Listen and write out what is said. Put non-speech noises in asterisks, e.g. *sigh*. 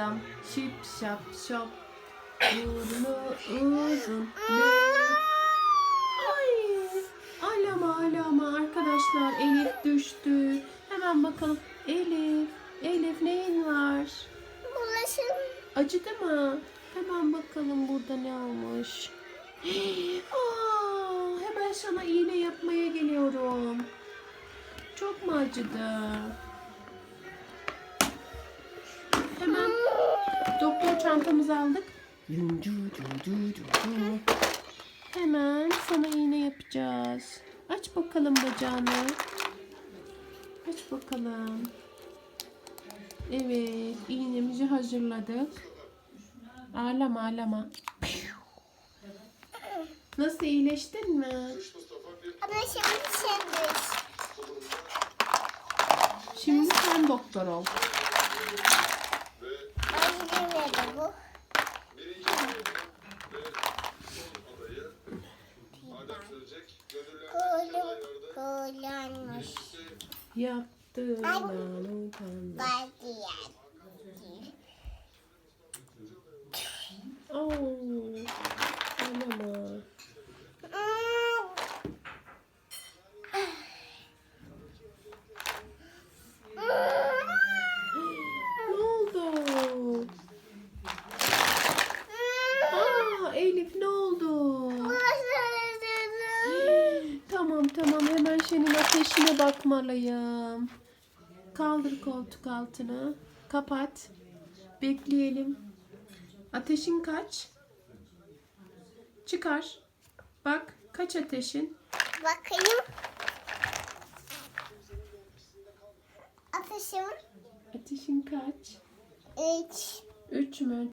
adam. Şip şap şop. Burnu uzun. Ay. Alama alama arkadaşlar Elif düştü. Hemen bakalım. Elif. Elif neyin var? Bulaşım. Acıdı mı? Hemen bakalım burada ne olmuş. *gasps* Aa, hemen sana iğne yapmaya geliyorum. Çok mu acıdı? Doktor çantamızı aldık. Hemen sana iğne yapacağız. Aç bakalım bacağını. Aç bakalım. Evet, iğnemizi hazırladık. Ağlama ağlama. Nasıl iyileştin mi? Ama şimdi şimdi. Şimdi sen doktor ol. Kullanmış. Yaptığından utanma. Vaziyet. Oo, ağlama. Ne oldu? Aa, Elif ne oldu? Tamam tamam hemen senin ateşine bakmalıyım. Kaldır koltuk altına. Kapat. Bekleyelim. Ateşin kaç? Çıkar. Bak kaç ateşin? Bakayım. Ateşim Ateşin kaç? üç. Üç mü?